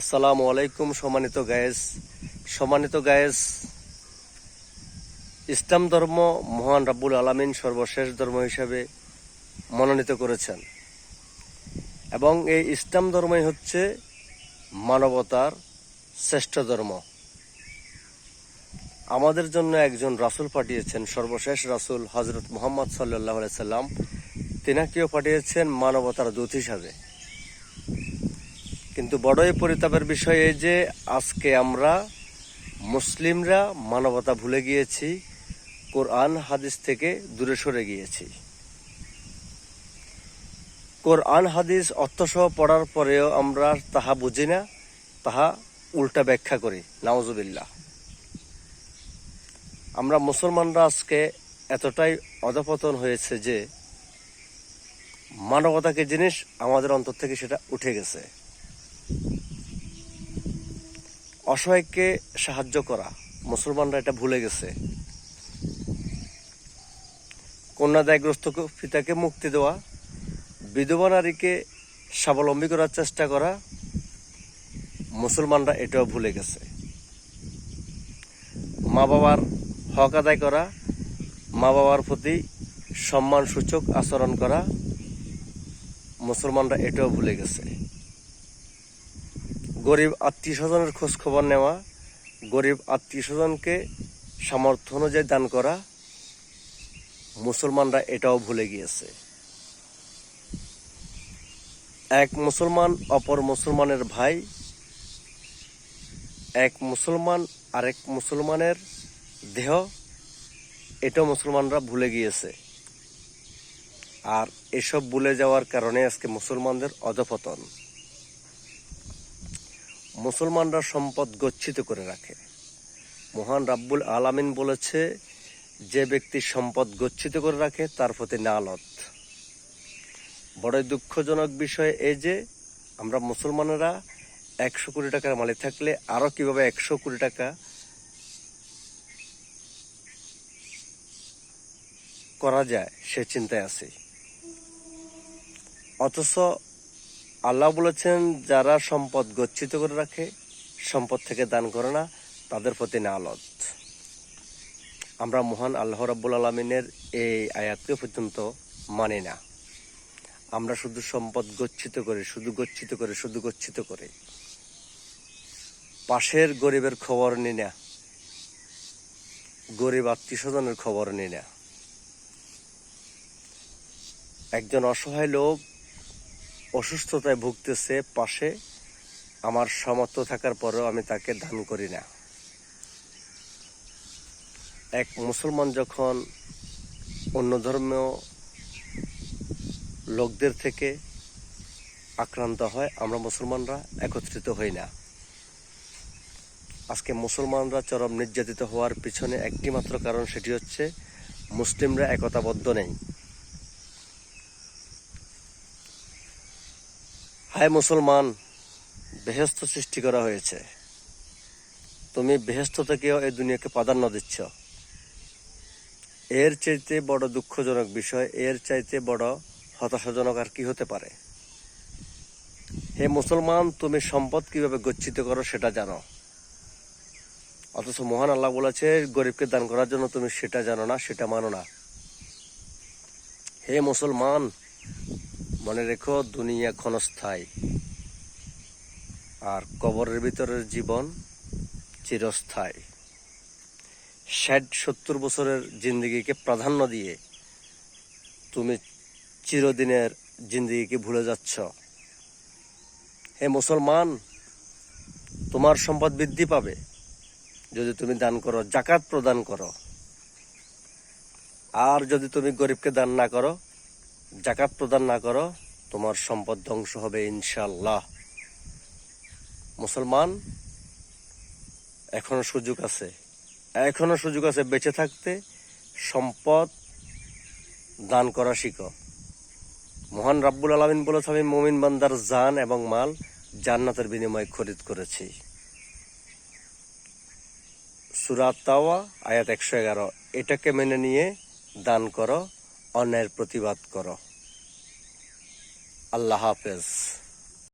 আসসালামু আলাইকুম সম্মানিত গায়েস। সম্মানিত গায়েস, ইসলাম ধর্ম মহান রাব্বুল আলামিন সর্বশেষ ধর্ম হিসাবে মনোনীত করেছেন। এবং এই ইসলাম ধর্মই হচ্ছে মানবতার শ্রেষ্ঠ ধর্ম। আমাদের জন্য একজন রাসূল পাঠিয়েছেন, সর্বশেষ রাসূল হজরত মোহাম্মদ সাল্লাহ সাল্লাম। তিনাকেও পাঠিয়েছেন মানবতার দূত হিসাবে। কিন্তু বড়ই পরিতাপের বিষয় এই যে আজকে আমরা মুসলিমরা মানবতা ভুলে গিয়েছি, কোরআন হাদিস থেকে দূরে সরে গিয়েছি। কোরআন হাদিস অর্থসহ পড়ার পরেও আমরা তাহা বুঝি না, তাহা উল্টা ব্যাখ্যা করি। নাওজুবিল্লাহ আমরা মুসলমানরা আজকে এতটাই অধপতন হয়েছে যে মানবতাকে জিনিস আমাদের অন্তর থেকে সেটা উঠে গেছে। অসহায়কে সাহায্য করা। মুসলমানরা এটা ভুলে গেছে। কন্যাদায়গ্রস্ত পিতাকে মুক্তি দেওয়া, বিধবা নারীকে স্বাবলম্বী করার চেষ্টা করা, মুসলমানরা এটাও ভুলে গেছে। মা বাবার হক আদায় করা মা বাবার প্রতি সম্মান সূচক আচরণ করা, মুসলমানরা এটাও ভুলে গেছে। গরিব আত্মীয় স্বজনের খোঁজ খবর নেওয়া, গরিব আত্মীয় স্বজনকে সামর্থ্য অনুযায়ী দান করা, মুসলমানরা এটাও ভুলে গিয়েছে। এক মুসলমান অপর মুসলমানের ভাই, এক মুসলমান আরেক মুসলমানের দেহ, এটাও মুসলমানরা ভুলে গিয়েছে। আর এসব ভুলে যাওয়ার কারণে আজকে মুসলমানদের অধপতন। মুসলমানরা সম্পদ গচ্ছিত করে রাখে। মহান রাব্বুল আলামিন বলেছে, যে ব্যক্তি সম্পদ গচ্ছিত করে রাখে, তার প্রতি নালত বড়ই দুঃখজনক বিষয় এই যে, আমরা মুসলমানেরা একশো কোটি টাকার মালিক থাকলে আরও কীভাবে একশো কোটি টাকা করা যায়, সে চিন্তায় আছি। অথচ আল্লাহ বলেছেন, যারা সম্পদ গচ্ছিত করে রাখে, সম্পদ থেকে দান করে না, তাদের প্রতি নালত। আমরা মহান আল্লাহ রাব্বুল আলমিনের এই আয়াতকে পর্যন্ত মানি না। আমরা শুধু সম্পদ গচ্ছিত করে, শুধু গচ্ছিত করে, শুধু গচ্ছিত করে। পাশের গরিবের খবর নি না। গরিব আত্মীয় স্বজনের খবর নি না। একজন অসহায় লোক অসুস্থতায় ভুগতেছে পাশে, আমার সামর্থ্য থাকার পরেও আমি তাকে দান করি না। এক মুসলমান যখন অন্য ধর্মীয় লোকদের থেকে আক্রান্ত হয়, আমরা মুসলমানরা একত্রিত হই না। আজকে মুসলমানরা চরম নির্যাতিত হওয়ার পিছনে একটি মাত্র কারণ সেটি হচ্ছে, মুসলিমরা একতাবদ্ধ নেই। হায় মুসলমান বেহেস্ত সৃষ্টি করা হয়েছে। তুমি বেহেস্ত থেকেও এই দুনিয়াকে প্রাধান্য দিচ্ছ। এর চাইতে বড় দুঃখজনক বিষয়, এর চাইতে বড় হতাশাজনক আর কি হতে পারে? হে মুসলমান, তুমি সম্পদ কীভাবে গচ্ছিত করো সেটা জানো। অথচ মহান আল্লাহ বলেছে, গরিবকে দান করার জন্য তুমি সেটা জানো না, সেটা মানো না। হে মুসলমান মনে রেখো, দুনিয়া ক্ষণস্থায়ী। আর কবরের ভিতরের জীবন চিরস্থায়ী। ষাট সত্তর বছরের জিন্দগিকে প্রাধান্য দিয়ে তুমি চিরদিনের জিন্দগিকে ভুলে যাচ্ছ। হে মুসলমান, তোমার সম্পদ বৃদ্ধি পাবে যদি তুমি দান করো, জাকাত প্রদান করো। আর যদি তুমি গরিবকে দান না করো, জাকাত প্রদান না করো তোমার সম্পদ ধ্বংস হবে ইনশাল্লাহ মুসলমান, এখনও সুযোগ আছে। এখনও সুযোগ আছে বেঁচে থাকতে সম্পদ দান করা শিখো। মহান রাব্বুল আলমিন বলেছে, আমি মোমিন বান্দার জান এবং মাল জান্নাতের বিনিময়ে খরিদ করেছি। সুরাত তাওয়া আয়াত একশো এগারো। এটাকে মেনে নিয়ে দান করো, অন্যায়ের প্রতিবাদ করো। আল্লাহ হাফেজ।